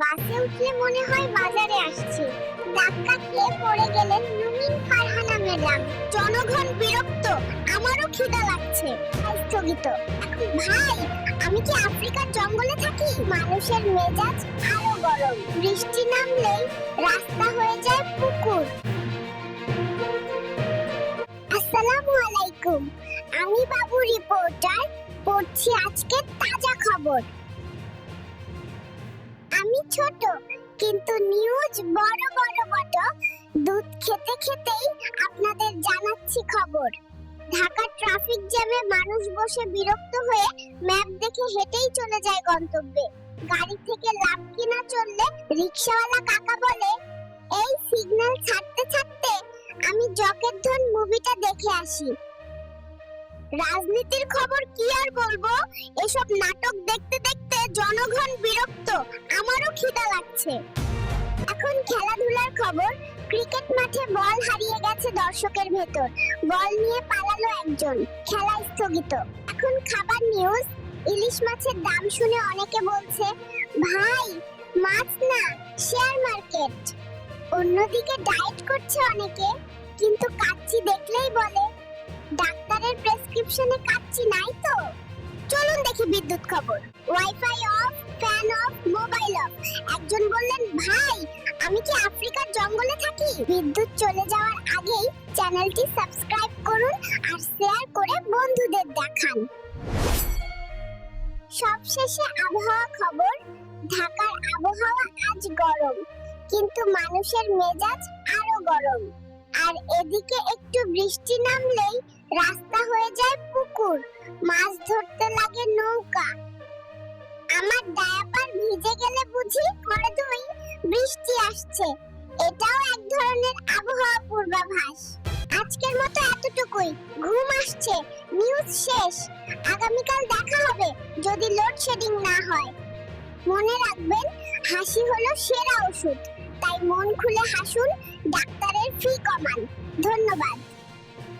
বাসে উঠলে মনে হয় বাজারে আসছি। ধাক্কা খেয়ে পড়ে গেলেন নুমিন ফারহানা ম্যাডাম। জনগণ বিরক্ত, আমারও খিদা লাগছে। স্থগিত। ভাই, আমি কি আফ্রিকার জঙ্গলে থাকি? মানুষের মেজাজ আরও গরম। বৃষ্টি নামলেই রাস্তা হয়ে যায় পুকুর। আসসালামু আলাইকুম। আমি বাবু রিপোর্টার, পড়ছি আজকে তাজা খবর। আমি ছোট, কিন্তু নিউজ বড় বড় বড়। দুধ খেতে খেতেই আপনাদের জানাচ্ছি খবর। ঢাকা ট্রাফিক জ্যামে মানুষ বসে বিরক্ত হয়ে ম্যাপ দেখে হেঁটেই চলে যায় গন্তব্যে। গাড়ি থেকে লাভ কিনা চললে রিকশাওয়ালা কাকা বলে, এই সিগন্যাল ছাড়তে ছাড়তে আমি জকের ধন মুভিটা দেখে আসি। রাজনীতির খবর কি আর বলব? এসব নাটক দেখতে দেখতে জনগণ খিদা লাগছে। এখন খেলাধুলার খবর, ক্রিকেট মাঠে বল হারিয়ে গেছে দর্শকের ভেতর। বল নিয়ে পালালো একজন খেলা স্থগিত। এখন খাবার নিউজ ইলিশ মাছের দাম শুনে অনেকে বলছে, ভাই, মাছ না শেয়ার মার্কেট অন্যদিকে ডায়েট করছে অনেকে, কিন্তু কাচ্চি দেখলেই বলে, ডাক্তারের প্রেসক্রিপশনে কাচ্চি নাই তো? চলুন দেখি বিদ্যুৎ খবর। ওয়াইফাই অফ ফ্যান অফ থাকি বিদ্যুৎ চলে যাওয়ার আগেই চ্যানেলটি সাবস্ক্রাইব করুন আর শেয়ার করে বন্ধুদের দেখান। সবশেষে আবহাওয়া খবর। ঢাকার আবহাওয়া আজ গরম, কিন্তু মানুষের মেজাজ আরও গরম। আর এদিকে একটু বৃষ্টি নামলেই রাস্তা হয়ে যায় পুকুর, মাছ ধরতে লাগে নৌকা। আমার ডায়াপার ভিজে গেলে বুঝি করে তুই বৃষ্টি আসছে। এটাও এক ধরনের আবহাওয়া পূর্বাভাস। আজকের মতো এতটুকুই। ঘুম আসছে। নিউজ শেষ। আগামীকাল দেখা হবে, যদি লোডশেডিং না হয়। মনে রাখবেন, হাসি হলো সেরা ওষুধ। তাই মন খুলে হাসুন, ডাক্তারের ফি কমান। ধন্যবাদ।